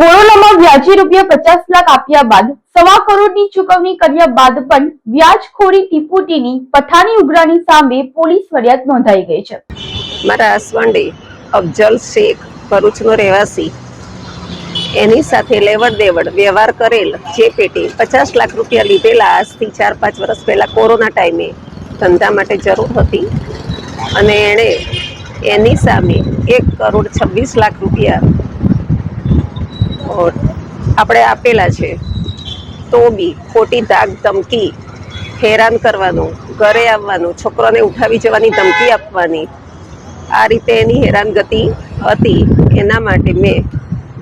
કોરોનામાં વ્યાજી રૂપિયા પચાસ લાખ આપ્યા બાદ સવા કરોડની ચુકવણી કર્યા બાદ પણ વ્યાજખોરી ટીપુટીની પઠાણી ઉઘરાણી સામે પોલીસ ફરિયાદ નોંધાઈ ગઈ છે. મારા હસબન્ડે અફજલ શેખ ભરૂચનો રહેવાસી. એની સાથે લેવડ દેવડ વ્યવહાર કરેલ જે પેટે પચાસ લાખ રૂપિયા લીધેલા આજથી ચાર પાંચ વર્ષ પહેલાં કોરોના ટાઈમે ધંધા માટે જરૂર હતી. અને એણે એની સામે એક કરોડ છવ્વીસ લાખ રૂપિયા આપણે આપેલા છે. તો બી ખોટી દાગ ધમકી હેરાન કરવાનું, ઘરે આવવાનું, છોકરાને ઉઠાવી જવાની ધમકી આપવાની. આ રીતે એની હેરાનગતિ હતી. એના માટે મેં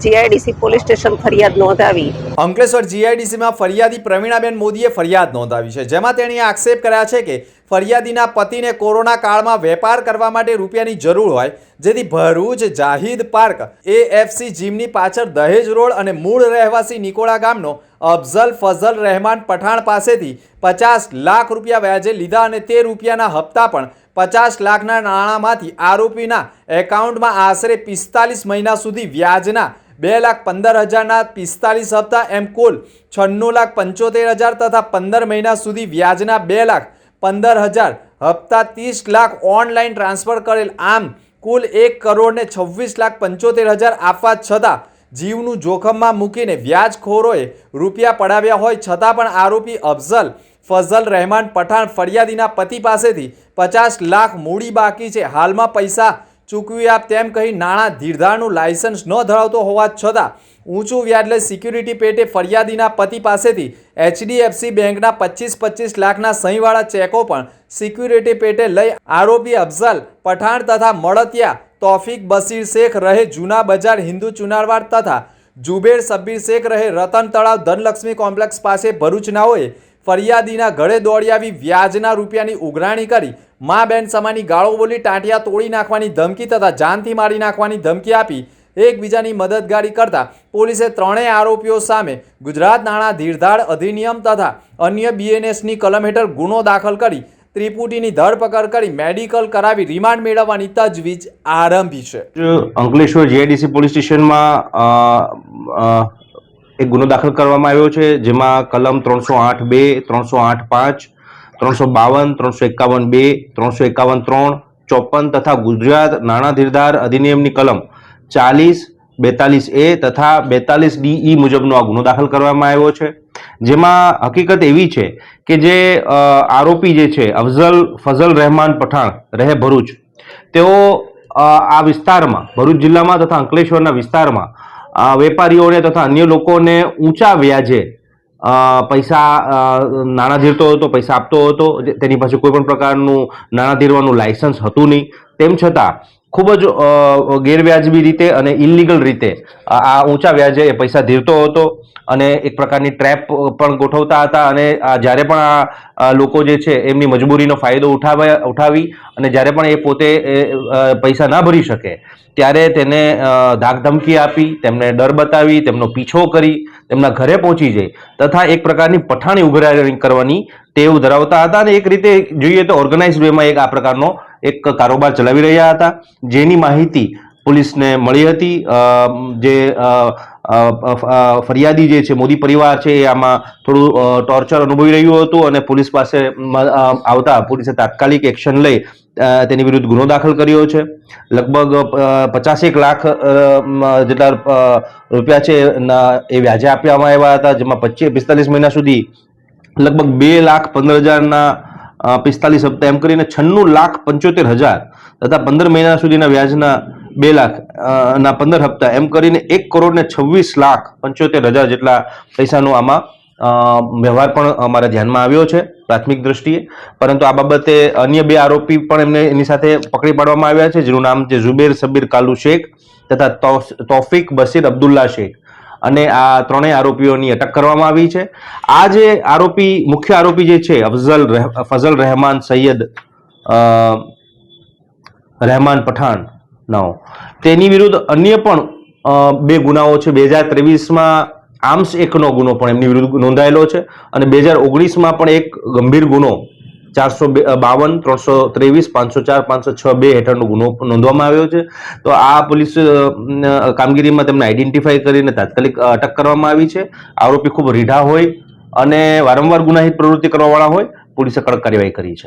જીઆઈડીસી પોલીસ સ્ટેશન ફરિયાદ નોંધાવી. અંકલેશ્વર જીઆઈડીસીમાં ફરિયાદી પ્રવીણાબેન મોદીએ ફરિયાદ નોંધાવી છે, જેમાં તેણીએ આક્ષેપ કર્યા છે કે ફરિયાદીના પતિને કોરોના કાળમાં વેપાર કરવા માટે રૂપિયાની જરૂર હોય, જેથી ભરૂચ, જાહિદ પાર્ક, એએફસી જીમની પાછળ દહેજ રોડ અને મૂળ રહેવાસી નિકોળા ગામનો અફઝલ ફઝલ રહેમાન પઠાણ પાસેથી પચાસ લાખ રૂપિયા વ્યાજે લીધા અને તે રૂપિયાના હપ્તા પણ પચાસ લાખના નાણાંમાંથી આરોપીના એકાઉન્ટમાં આશરે પિસ્તાલીસ મહિના સુધી વ્યાજના બે લાખ પંદર હજારના પિસ્તાલીસ હપ્તા એમ કુલ છન્નું લાખ પંચોતેર હજાર તથા પંદર મહિના સુધી વ્યાજના બે લાખ પંદર હજાર હપ્તા ત્રીસ લાખ ઓનલાઈન ટ્રાન્સફર કરેલ. આમ, કુલ એક કરોડ ને છવ્વીસ લાખ પંચોતેર હજાર આપવા છતાં જીવનું જોખમમાં મૂકીને વ્યાજખોરોએ રૂપિયા પડાવ્યા હોય છતાં પણ આરોપી અફઝલ ફઝલ રહેમાન પઠાણ ફરિયાદીના પતિ પાસેથી પચાસ લાખ મૂડી બાકી છે. હાલમાં પૈસા ચૂકવી આપ તેમ કહી નાણાં ધીરધારનું લાયસન્સ ન ધરાવતો હોવા છતાં ઊંચું વ્યાજ લઈ સિક્યુરિટી પેટે ફરિયાદીના પતિ પાસેથી એચડીએફસી બેંકના પચીસ પચીસ લાખના સહીવાળા ચેકો પણ સિક્યુરિટી પેટે લઈ આરોપી અફઝલ પઠાણ તથા મળતિયા તોફિક બસીર શેખ રહે જૂના બજાર હિન્દુ ચુનારવાડ તથા જુબેર સબ્બીર શેખ રહે રતન તળાવ ધનલક્ષ્મી કોમ્પ્લેક્સ પાસે ભરૂચનાઓએ ફરિયાદીના ઘરે દોડી આવી વ્યાજના રૂપિયાની ઉઘરાણી કરી. મા બેન સમાની ગાળો બોલી ટાંટિયા તોડી નાખવાની ધમકી તથા જાનથી મારી નાખવાની ધમકી આપી. એકબીજાની મદદગારી કરતા પોલીસે ત્રણેય આરોપીઓ સામે ગુજરાત નાણાં ધીરધાર અધિનિયમ તથા અન્ય બીએનએસની કલમ હેઠળ ગુનો દાખલ કરી ત્રિપુટીની ધરપકડ કરી મેડિકલ કરાવી રિમાન્ડ મેળવવાની તજવીજ આરંભી છે. અંકલેશ્વર જીઆઈડીસી પોલીસ સ્ટેશનમાં એક ગુનો દાખલ કરવામાં આવ્યો છે, જેમાં કલમ ત્રણસો આઠ બે, ત્રણસો આઠ પાંચ, ત્રણસો બાવન, ત્રણસો એકાવન બે, ત્રણસો એકાવન ત્રણ, ચોપન તથા ગુજરાત નાણાં ધીરધાર અધિનિયમની કલમ ચાલીસ, બેતાલીસ એ તથા બેતાલીસ ડીઈ મુજબનો આ ગુનો દાખલ કરવામાં આવ્યો છે. જેમાં હકીકત એવી છે કે જે આરોપી જે છે, અફઝલ ફઝલ રહેમાન પઠાણ, રહે ભરૂચ. તેઓ આ વિસ્તારમાં, ભરૂચ જિલ્લામાં તથા અંકલેશ્વરના વિસ્તારમાં વેપારીઓને તથા અન્ય લોકોને ઊંચા વ્યાજે પૈસા નાણાં ધીરતો હતો, પૈસા આપતો હતો તેની પાસે કોઈ પણ પ્રકારનું નાણાં ધીરવાનું લાયસન્સ હતું નહીં. તેમ છતાં ખૂબ જ ગેરવ્યાજબી રીતે અને ઇલીગલ રીતે આ ઊંચા વ્યાજે એ પૈસા ધીરતો હતો અને એક પ્રકારની ટ્રેપ પણ ગોઠવતા હતા અને જ્યારે પણ આ લોકો જે છે એમની મજબૂરીનો ફાયદો ઉઠાવે, ઉઠાવી અને જ્યારે પણ એ પોતે પૈસા ના ભરી શકે ત્યારે તેને ધાકધમકી આપી, તેમને ડર બતાવી, તેમનો પીછો કરી, તેમના ઘરે પહોંચી જઈ તથા એક પ્રકારની પઠાણી ઉઘરાણી કરવાની ટેવ ધરાવતા હતા અને એક રીતે જોઈએ તો ઓર્ગેનાઇઝ વેમાં એક આ પ્રકારનો એક કારોબાર ચલાવી રહ્યા હતા. જેની માહિતી પોલીસને મળી હતી. જે ફરિયાદી જે છે, મોદી પરિવાર છે, એ આમાં થોડું ટોર્ચર અનુભવી રહ્યું હતું અને પોલીસ પાસે આવતા પોલીસે તાત્કાલિક એક્શન લઈ તેની વિરુદ્ધ ગુનો દાખલ કર્યો છે. લગભગ પચાસેક લાખ જેટલા રૂપિયા છે એ વ્યાજે આપવામાં આવ્યા હતા, જેમાં પચીસ, પિસ્તાલીસ મહિના સુધી લગભગ બે લાખ પંદર હજારના પિસ્તાલીસ હપ્તા. એમ કરીને છન્નું લાખ પંચોતેર હજાર તથા પંદર મહિના સુધીના વ્યાજના બે લાખ ના પંદર હપ્તા. એમ કરીને એક કરોડ ને છવ્વીસ લાખ પંચોતેર હજાર જેટલા પૈસાનો આમાં વ્યવહાર પણ અમારા ધ્યાનમાં આવ્યો છે પ્રાથમિક દ્રષ્ટિએ. પરંતુ આ બાબતે અન્ય બે આરોપી પણ એમને એની સાથે પકડી પાડવામાં આવ્યા છે, જેનું નામ છે ઝુબેર સબીર કાલુ શેખ તથા તોફિક બસીર અબ્દુલ્લા શેખ. અને આ ત્રણેય આરોપીઓની અટક કરવામાં આવી છે. આ જે આરોપી, મુખ્ય આરોપી જે છે, અફઝલ ફઝલ રહેમાન સૈયદ રહેમાન પઠાણ નો તેની વિરુદ્ધ અન્ય પણ બે ગુનાઓ છે. બે હજાર ત્રેવીસમાં આર્મ્સ એકનો ગુનો પણ એમની વિરુદ્ધ નોંધાયેલો છે અને બે હજાર ઓગણીસમાં પણ એક ગંભીર ગુનો ચારસો બાવન, ત્રણસો ત્રેવીસ, પાંચસો ચાર, પાંચસો છ, બે હેઠળનો ગુનો નોંધવામાં આવ્યો છે. તો આ પોલીસ કામગીરીમાં તેમને આઈડેન્ટિફાઈ કરીને તાત્કાલિક અટક કરવામાં આવી છે. આરોપી ખૂબ રીઢા હોય અને વારંવાર ગુનાહિત પ્રવૃત્તિ કરવાવાળા હોય, પોલીસે કડક કાર્યવાહી કરી છે.